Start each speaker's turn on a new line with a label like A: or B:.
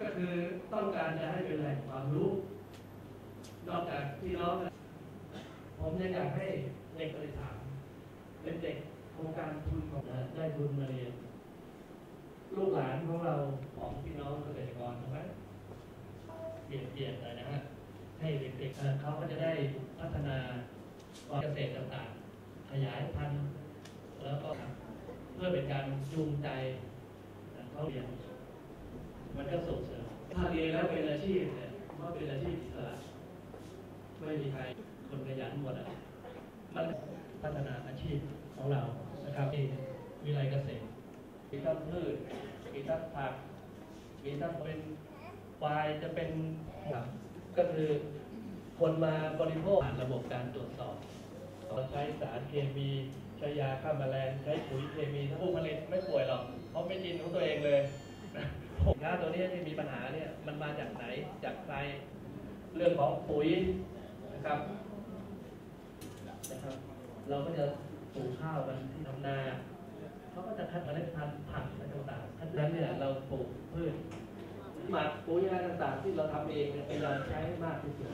A: ก็คือต้องการจะให้เป็นแหล่งความรู้ นอกจากพี่น้องผมยังอยากให้เด็กเลยถามเป็นเด็กโครงการทุนของได้ทุนมาเรียนลูกหลานของเราของพี่น้องเกษตรกรใช่ไหมเปลี่ยนเปลี่ยนเลยนะฮะให้เด็กๆเเขาก็จะได้พัฒนาความเกษตรต่างๆ ขยายพันธุ์แล้วก็เพื่อเป็นการจูงใจเขาเรียน มันก็ส่งเสริมถ้าเรียนแล้วเป็นอาชีพเนี่ยว่าเป็นอาชีพอิสระไม่มีใครคนขยันหมดอะมันพัฒนาอาชีพของเรานะครับที่วิไลเกษตรมีทั้งพืชมีทั้งผักมีทั้งเป็นควายจะเป็นครับก็คือคนมาบริโภคผ่านระบบการตรวจสอบเราใช้สารเคมีใช้ยาฆ่าแมลงใช้ปุ๋ยเคมีถ้าผู้ผลิตไม่ป่วยหรอกเขาะไม่กินของตัวเองเลย สินค้าตัวนี้ที่มีปัญหาเนี่ยมันมาจากไหนจากใครเรื่องของปุ๋ยนะครับนะครับ เราก็จะปลูกข้าวกันที่ทำนาเขาก็จะคัดเมล็ดพันธุ์ผักอะไรต่างๆคัดนั้นเนี่ยเราปลูกพืชหมักปุ๋ยอะไรต่างๆ ที่เราทำเองเนี่ยพยาใช้มากที่สุด